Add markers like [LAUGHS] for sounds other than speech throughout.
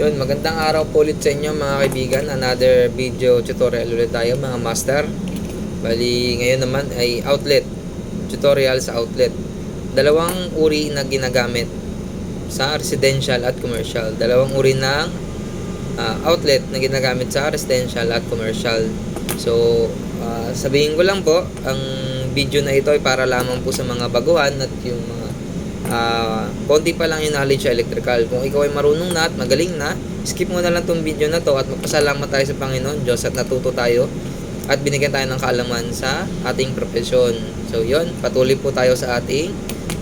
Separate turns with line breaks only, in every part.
Yun, magandang araw po ulit sa inyo mga kaibigan. Another video tutorial ulit tayo mga master. Bali, ngayon naman ay outlet. Tutorial sa outlet. Dalawang uri na ginagamit sa residential at commercial. Dalawang uri ng ah, outlet na ginagamit sa residential at commercial. So, ah, sabihin ko lang po, ang video na ito ay para lamang po sa mga baguhan at yung mga ah konti pa lang yung knowledge sa electrical. Kung ikaw ay marunong na at magaling na, skip mo na lang tong video na to at magpasalamat tayo sa Panginoon Diyos at natuto tayo at binigyan tayo ng kaalaman sa ating profesyon. So, yon patuloy po tayo sa ating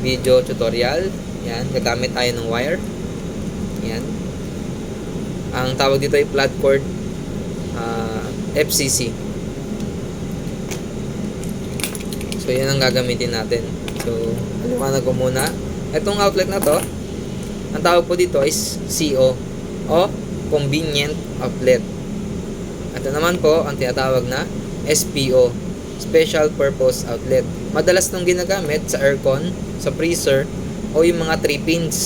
video tutorial. Yan, gagamit tayo ng wire. Yan. Ang tawag dito ay flat cord ah, FCC. So, yan ang gagamitin natin. So, aliwanag ko muna. Itong outlet na to, ang tawag po dito is CO o Convenient Outlet. Ito naman po ang tinatawag na SPO, Special Purpose Outlet. Madalas itong ginagamit sa aircon, sa freezer, o yung mga 3 pins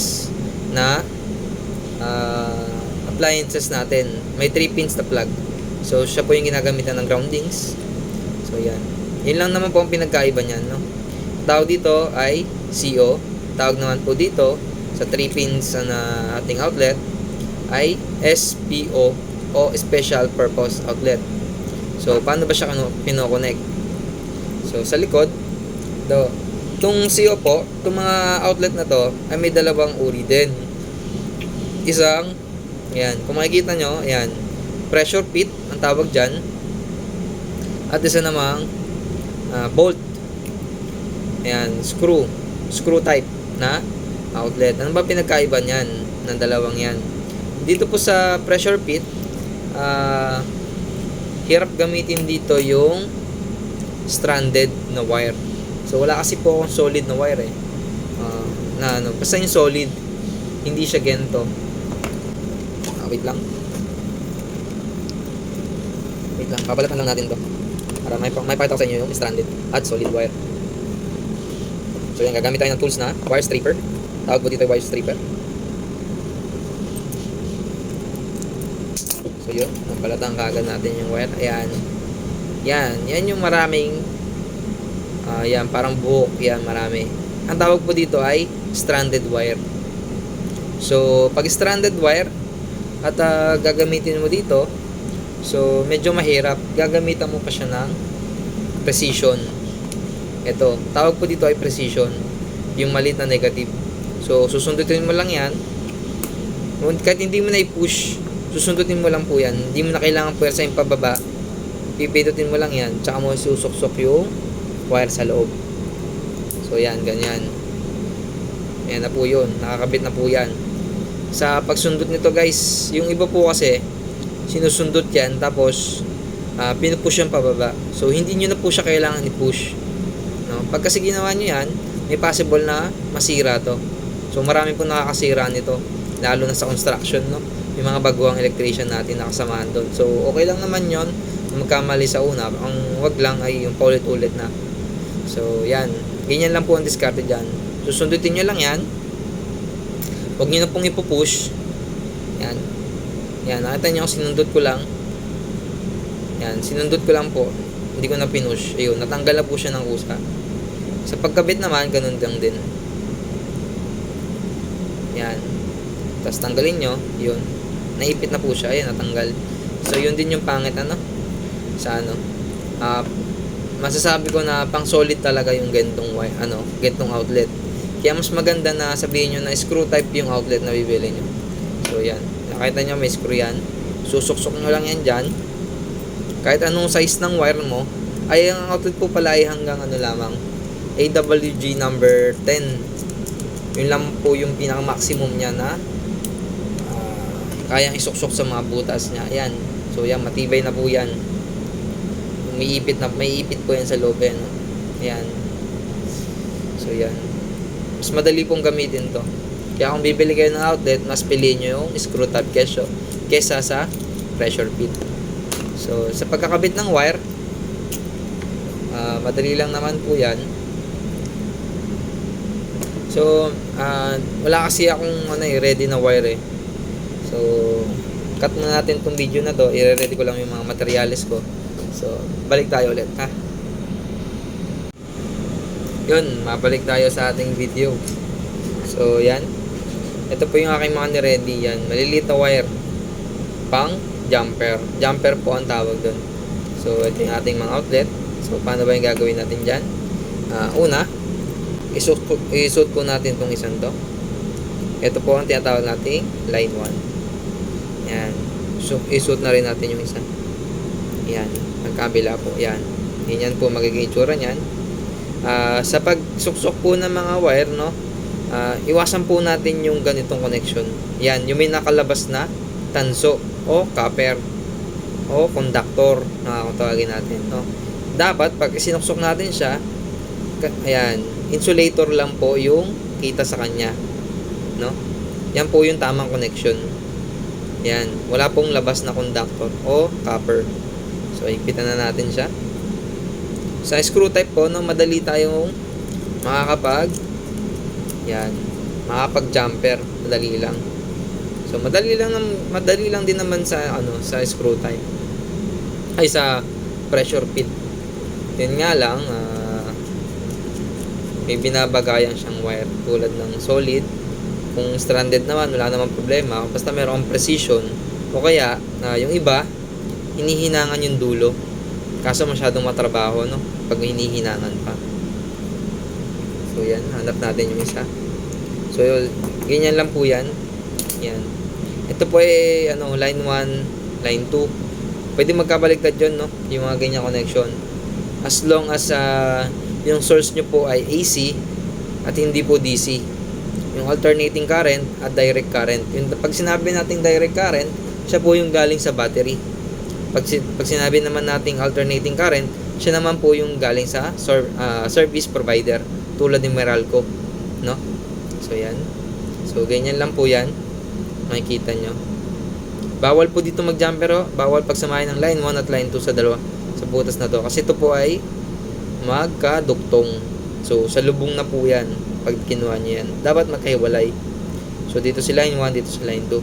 na ah, appliances natin. May 3 pins na plug. So, siya po yung ginagamitan ng groundings. So, yan. Yun lang naman po ang pinagkaiba niyan, no? Tawag dito ay CO. Tawag naman po dito sa 3 pins na ating outlet ay SPO o Special Purpose Outlet. So, paano ba siya pino-connect? So, sa likod, do, itong CO po, itong mga outlet na to, ay may dalawang uri din. Isang, yan, kung makikita nyo, yan, pressure pit, ang tawag dyan. At isa namang, ah, bolt. Ayan, screw. Screw type na outlet. Ano ba pinagkaiba niyan ng dalawang yan? Dito po sa pressure pit, ah, hirap gamitin dito yung stranded na wire. So, wala kasi po akong solid na wire eh. Ah, na ano, basta yung solid, hindi siya gento. Ah, wait lang. Wait lang, papalatan lang natin to. Para may, may pakita ko sa inyo yung stranded at solid wire. So yan, gagamit tayo ng tools na wire stripper. Tawag po dito wire stripper. So yun, napalatan kagad natin yung wire. Ayan. Yan, yan yung maraming ah yan, parang buhok. Yan, marami. Ang tawag po dito ay stranded wire. So, pag stranded wire at ah, gagamitin mo dito, so medyo mahirap. Gagamitan mo pa siya ng precision. Ito, tawag po dito ay precision. Yung maliit na negative. So, susundutin mo lang yan. Kahit hindi mo na i-push, susundutin mo lang po yan. Hindi mo na kailangan puwersa yung pababa. Pipindutin mo lang yan. Tsaka mo susuksok yung wire sa loob. So, yan, ganyan. Yan na po yun. Nakakabit na po yan. Sa pagsundot nito guys, yung iba po kasi, sinusundot yan, tapos, ah pinupush yung pababa. So, hindi nyo na po siya kailangan i-push. Pag kasi ginawa nyo yan, may possible na masira to. So marami po nakakasira nito, lalo na sa construction, no? Yung mga baguang electrician natin nakasamahan doon. So okay lang naman yon magkamali sa una. Ang wag lang ay yung paulit-ulit na. So yan, ganyan lang po ang diskarte dyan. Susundutin nyo lang yan. Huwag nyo na pong ipupush. Yan. Yan, nakita nyo, sinundot ko lang. Yan, sinundot ko lang po. Hindi ko na pinush. Ayun, natanggal na po siya ng usa. Sa pagkabit naman, ganun lang din. Yan. Tapos tanggalin nyo, yun. Naipit na po siya, ayan, natanggal. So, yun din yung pangit, ano? Sa ano? Ah, masasabi ko na pang solid talaga yung gentong ano, gentong outlet. Kaya mas maganda na sabihin nyo na screw type yung outlet na bibili nyo. So, yan. Nakita nyo, may screw yan. Susuksok nyo lang yan dyan. Kahit anong size ng wire mo, ay ang outlet po pala ay hanggang ano lamang, AWG number 10. Yun lang po yung pinaka-maximum niya na ah, kayang isuksok sa mga butas niya. Ayan. So, yan. Matibay na po yan. May ipit na, may ipit po yan sa loob. Yan. Ayan. So, yan. Mas madali pong gamitin to. Kaya kung bibili kayo ng outlet, mas piliin nyo yung screw tab kesyo kesa sa pressure pit. So, sa pagkakabit ng wire, ah, madali lang naman po yan. So, ah, wala kasi akong ano eh, ready na wire eh. So, cut na natin tong video na to. I-ready ko lang yung mga materials ko. So, balik tayo ulit, ha? Yun, mabalik tayo sa ating video. So, yan. Ito po yung aking mga ni-ready. Yan, maliliit na wire. Pang jumper. Jumper po ang tawag doon. So, ito yung ating mga outlet. So, paano ba yung gagawin natin dyan? Ah, una, isuot po, isuot po natin itong isang to. Ito po ang tinatawag nating line 1. Yan. So, isuot na rin natin yung isa. Yan. Ang po. Yan. Yan po magiging itsura niyan. Ah, sa pagsuksok po ng mga wire, no, ah, iwasan po natin yung ganitong connection. Yan, yung may nakalabas na tanso o copper o conductor na kung tawagin natin, no. Dapat pag sinuksok natin siya, ayan, insulator lang po yung kita sa kanya, no. Yan po yung tamang connection. Yan, wala pong labas na conductor o copper. So, higpitan na natin siya. Sa screw type po, no, madali tayong makakapag yan, makakapag jumper, madali lang. So madali lang madali lang din naman sa ano, sa screw type. Ay sa pressure fit. Yun nga lang ah, may binabagayan siyang wire tulad ng solid. Kung stranded naman, wala namang problema. Basta meron precision o kaya na yung iba hinihinangan yung dulo. Kaso masyadong matrabaho, no? Pag hinihinangan pa. So, yan. Hanap natin yung isa. So, yun, ganyan lang po yan. Yan. Ito po ay, ano, line 1, line 2. Pwede magkabaliktad yun, no? Yung mga ganyan connection. As long as, ah, yung source nyo po ay AC at hindi po DC. Yung alternating current at direct current. Yung, pag sinabi nating direct current, siya po yung galing sa battery. Pag, pag sinabi naman nating alternating current, siya naman po yung galing sa ser- ah, service provider tulad ng Meralco, no? So yan. So ganyan lang po 'yan. Makikita nyo. Bawal po dito mag-jumper, oh. bawal pagsamahin ng line 1 at line 2 sa dalawa sa butas na to kasi ito po ay magkaduktong. So sa lubong na po 'yan pag kinuha niyo 'yan. Dapat magkahiwalay. So dito si line 1, dito si line 2.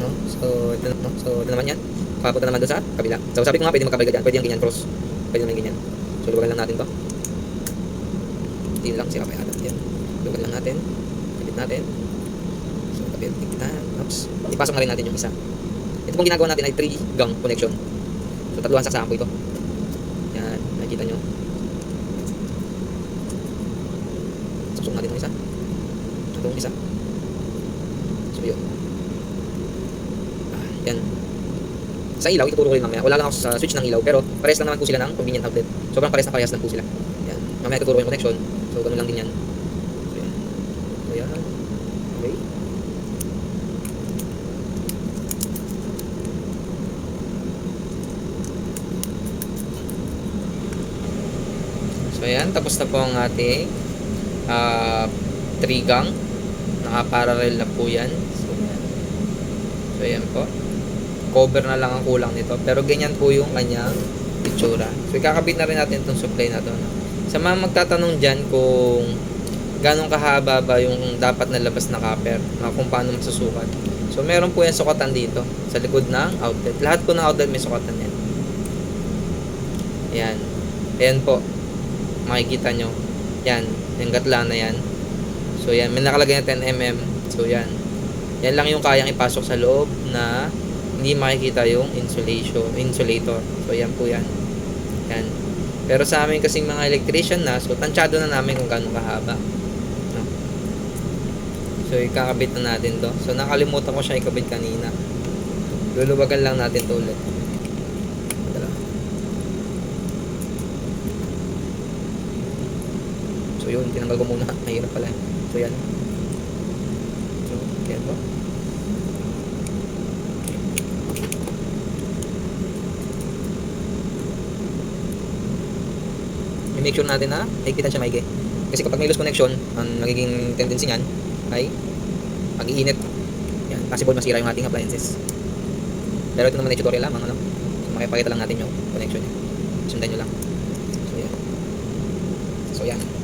No? So ito, no? so ito naman 'yan. Papunta naman doon sa kabila. So sabi ko nga pwede magkabaliktad yan. Pwede yung ganyan cross. Pwede naman ganyan. So luwagan lang natin 'to. Hindi lang siya kaya yan. Luwagan lang natin. Kapit natin. So kapit kita. Oops. Ipasok na rin natin yung isa. Ito pong ginagawa natin ay 3 gang connection. So tatluhan saksakan po ito. Nakikita nyo. Suksok natin yung isa. Itong isa. So yun. Ah, yan. Sa ilaw, ituturo ko rin mamaya. Wala lang ako sa switch ng ilaw, pero parehas lang naman po sila ng convenient outlet. Sobrang parehas na parehas lang po sila. Yan. Mamaya tuturo ko yung connection. So, ganun lang din yan. So, yan. So, yan. Okay. So, yan. Tapos na po ang ating ah, three gang. Naka-parallel na po yan. So, yan. So, yan po. Cover na lang ang kulang nito. Pero ganyan po yung kanyang itsura. So, ikakabit na rin natin itong supply na to. Sa mga magtatanong dyan kung ganong kahaba ba yung dapat na labas na copper, uh, kung paano masusukat. So, meron po yan sukatan dito sa likod ng outlet. Lahat po ng outlet may sukatan yan. Yan. Ayan po. Makikita nyo. Yan. Yung gatla na yan. So, yan. May nakalagay na 10 mm. So, yan. Yan lang yung kayang ipasok sa loob na hindi makikita yung insulation, insulator. So, yan po yan. Yan. Pero sa amin kasing mga electrician na, so tansyado na namin kung gaano kahaba. So, ikakabit na natin to. So, nakalimutan ko siya ikabit kanina. Luluwagan lang natin to ulit. Dala. So, yun. Tinanggal ko muna. Mahirap pala. So, yan. So, yan po. I-make sure natin na nakikita siya maigi. Kasi kapag may loose connection, ang nagiging tendency niyan ay pag-iinit. Yan, possible masira yung ating appliances. Pero ito naman ay tutorial lamang, ano? So, makipakita lang natin yung connection niya. Sundan nyo lang.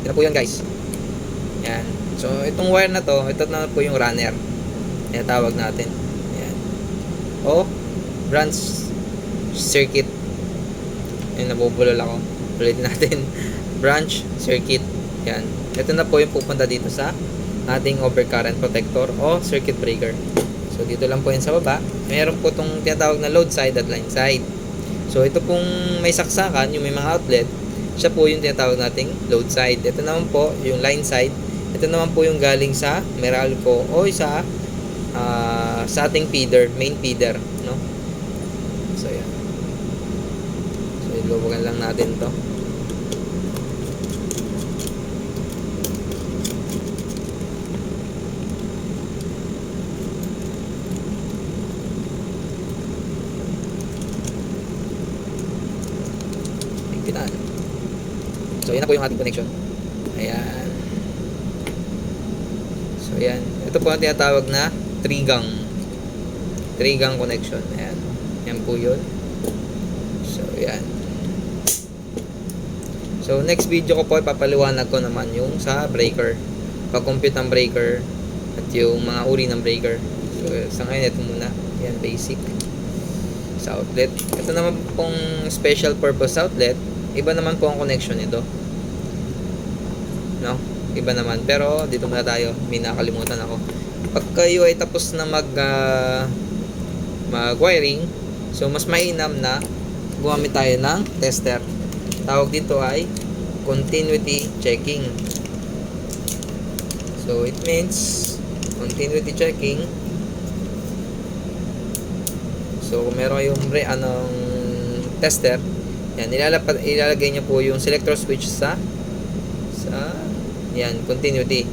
Yan. Yan. Po yun, guys. Yan. So, itong wire na to, ito na po yung runner. tinatawag natin. Ayan. O, branch circuit. Ayun, nabubulol ako. Ulitin natin. [LAUGHS] branch circuit. Yan. Ito na po yung pupunta dito sa ating overcurrent protector o circuit breaker. So, dito lang po yan sa baba. Meron po itong tinatawag na load side at line side. So, ito pong may saksakan, yung may mga outlet, siya po yung tinatawag nating load side. Ito naman po, yung line side. Ito naman po yung galing sa Meralco o sa ah, sa ating feeder, main feeder, no? So, yan. So, iluwagan lang natin to. Higpitan. Po yung ating connection. Ayan. So, yan. Ito po ang tinatawag na trigang. Trigang connection. Ayan. Yan po yun. So, yan. So, next video ko po, ipapaliwanag ko naman yung sa breaker. Pag-compute ng breaker at yung mga uri ng breaker. So, sa ngayon, ito muna. Yan, basic. Sa outlet. Ito naman pong special purpose outlet. Iba naman po ang connection nito. Iba naman. Pero, dito muna tayo. May nakalimutan ako. Pag kayo ay tapos na mag ah, mag-wiring, so mas mainam na gumamit tayo ng tester. Tawag dito ay continuity checking. So it means continuity checking. So kung meron yung bre anong tester, yan ilalagay niyo po yung selector switch sa yan continuity.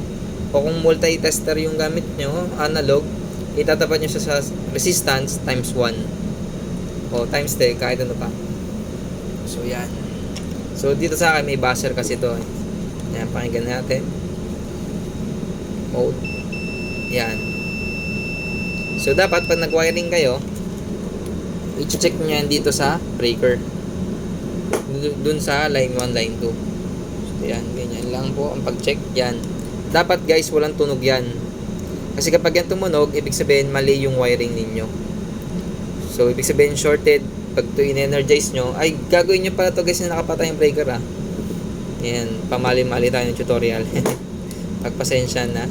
O kung multi-tester yung gamit nyo, analog, itatapat nyo siya sa resistance times 1. O times 10, kahit ano pa. So, yan. So, dito sa akin may buzzer kasi to. Yan, pakinggan natin. Mode. Yan. So, dapat pag nag-wiring kayo, i-check nyo yan dito sa breaker. Dun- sa line 1, line 2. So, yan. Ganyan lang po ang pag-check. Yan. Dapat guys, walang tunog yan. Kasi kapag yan tumunog, ibig sabihin mali yung wiring ninyo. So, ibig sabihin shorted. Pag to in-energize nyo, ay gagawin nyo pala to guys na nakapatay yung breaker ah. Yan, pamali-mali tayo ng tutorial. [LAUGHS] Pagpasensya na.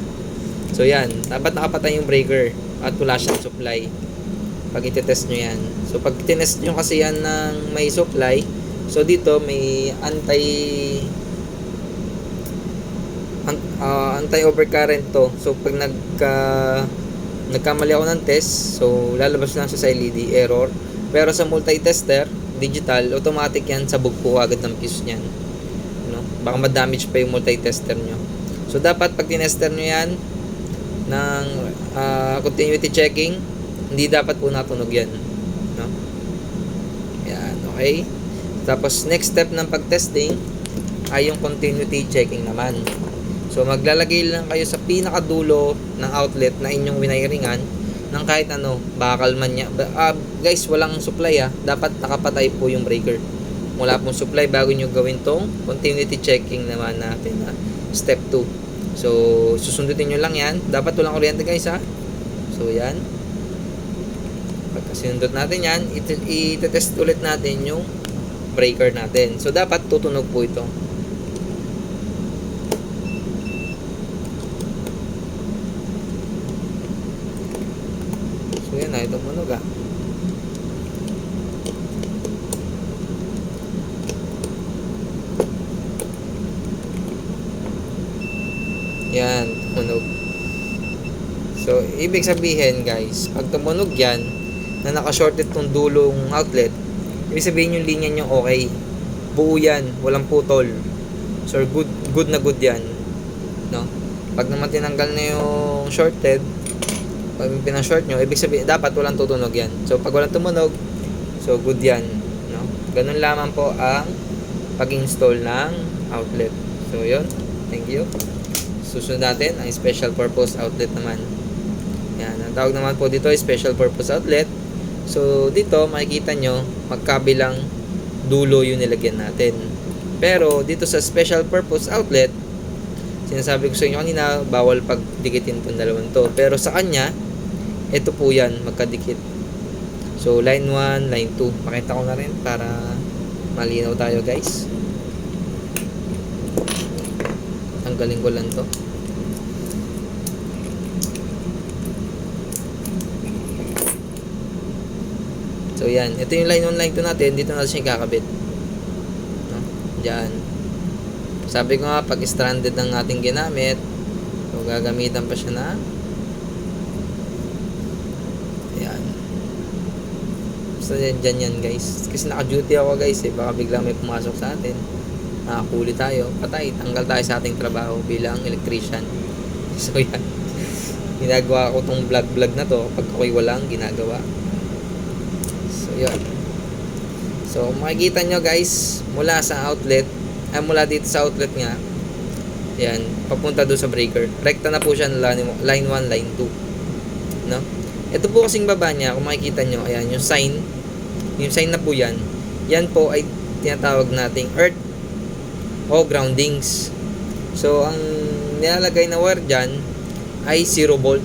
So yan, dapat nakapatay yung breaker at wala siyang supply. Pag itetest nyo yan. So pag tinest nyo kasi yan ng may supply, so dito may anti ah, anti-overcurrent to. So, pag nagka nagkamali ako ng test, so lalabas lang siya sa LED error. Pero sa multi-tester, digital, automatic yan, sabog po agad ng fuse niyan. No? Baka ma-damage pa yung multi-tester nyo. So, dapat pag tinester nyo yan ng ah, continuity checking, hindi dapat po natunog yan. No? Yan, okay? Tapos, next step ng pag-testing ay yung continuity checking naman. So maglalagay lang kayo sa pinakadulo ng outlet na inyong winaringan ng kahit ano, bakal man niya. Ah, guys, walang supply ah. Dapat nakapatay po yung breaker. Wala pong supply bago nyo gawin tong continuity checking naman natin na step 2. So, susundutin nyo lang yan. Dapat walang kuryente guys ha. So, yan. Pagka sinundot natin yan, it- itetest ulit natin yung breaker natin. So, dapat tutunog po ito. Na, itong manog ah. Yan, tumunog. So, ibig sabihin guys, pag tumunog yan, na naka-shorted tong dulong outlet, ibig sabihin yung linya nyo okay. Buo yan, walang putol. So, good, good na good yan. No? Pag naman tinanggal na yung shorted, pag pinashort nyo, ibig sabihin, dapat walang tutunog yan. So, pag walang tumunog, so good yan. No? Ganun lamang po ang pag-install ng outlet. So, yun. Thank you. Susunod natin, ang special purpose outlet naman. Yan. Ang tawag naman po dito ay special purpose outlet. So, dito, makikita nyo, magkabilang dulo yung nilagyan natin. Pero, dito sa special purpose outlet, sinasabi ko sa inyo kanina, bawal pagdikitin itong dalawang to. Pero sa kanya, ito po yan, magkadikit. So, line 1, line 2. Pakita ko na rin para malinaw tayo guys. Tanggalin ko lang to. So, yan. Ito yung line 1, line 2 natin. Dito natin siya kakabit. No? Diyan. Sabi ko nga, pag stranded ng ating ginamit, so, gagamitan pa siya na Ayan. Basta yan, dyan yan guys. Kasi naka-duty ako guys eh. Baka biglang may pumasok sa atin. Nakakuli tayo. Patay. Tanggal tayo sa ating trabaho bilang electrician. [LAUGHS] So yan. Ginagawa ko tong vlog-vlog na to. Pag ako'y walang ginagawa. So yan. So makikita nyo guys. Mula sa outlet. Ay mula dito sa outlet nga. Yan. Papunta doon sa breaker. Rekta na po siya ng line line 1, line 2. No? Ito po kasing baba niya, kung makikita nyo, ayan, yung sign, yung sign na po yan, yan po ay tinatawag nating earth o groundings. So, ang nilalagay na wire dyan ay 0 volt.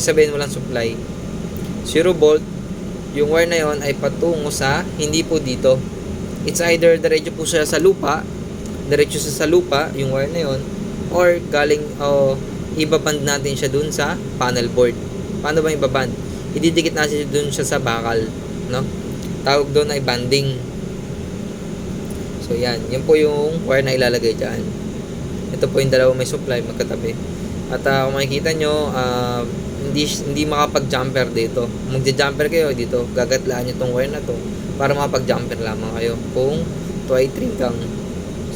Sabihin walang supply. 0 volt, yung wire na yon ay patungo sa, hindi po dito. It's either diretso po siya sa lupa, diretso siya sa lupa, yung wire na yon, or galing, o ibaband natin siya dun sa panel board. Paano ba ibaband? Ididikit natin dun siya sa bakal, no? Tawag doon ay banding. So yan, yan po yung wire na ilalagay dyan. Ito po yung dalawang may supply magkatabi. At ah, kung makikita nyo, ah, hindi hindi makapag-jumper dito. Magja-jumper kayo dito, gagatlaan nyo tong wire na to para makapag-jumper lamang kayo kung 2 ay 3 kang.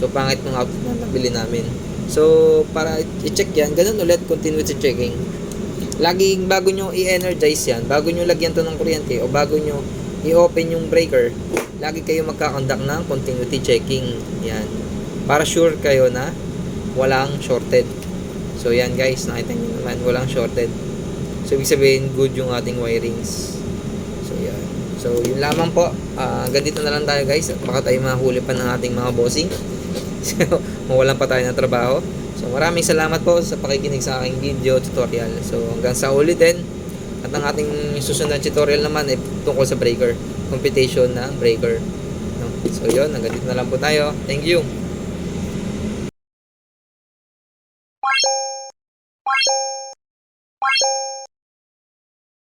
So pangit ng output na nabili namin. So para i-check yan, ganun ulit continuous checking. Laging bago nyo i-energize yan, bago nyo lagyan to ng kuryente o bago nyo i-open yung breaker, lagi kayo magkakondak ng continuity checking. Yan. Para sure kayo na walang shorted. So yan guys, nakita nyo naman, walang shorted. So ibig sabihin, good yung ating wirings. So yan. So yun lamang po. Ah, hanggang dito na lang tayo guys. Baka tayo mahuli pa ng ating mga bossing. [LAUGHS] so, mawalan pa tayo ng trabaho. So maraming salamat po sa pakikinig sa aking video tutorial. So hanggang sa ulitin. At ang ating susunod na tutorial naman ay tungkol sa breaker. Computation ng breaker. So yun, hanggang dito na lang po tayo. Thank you.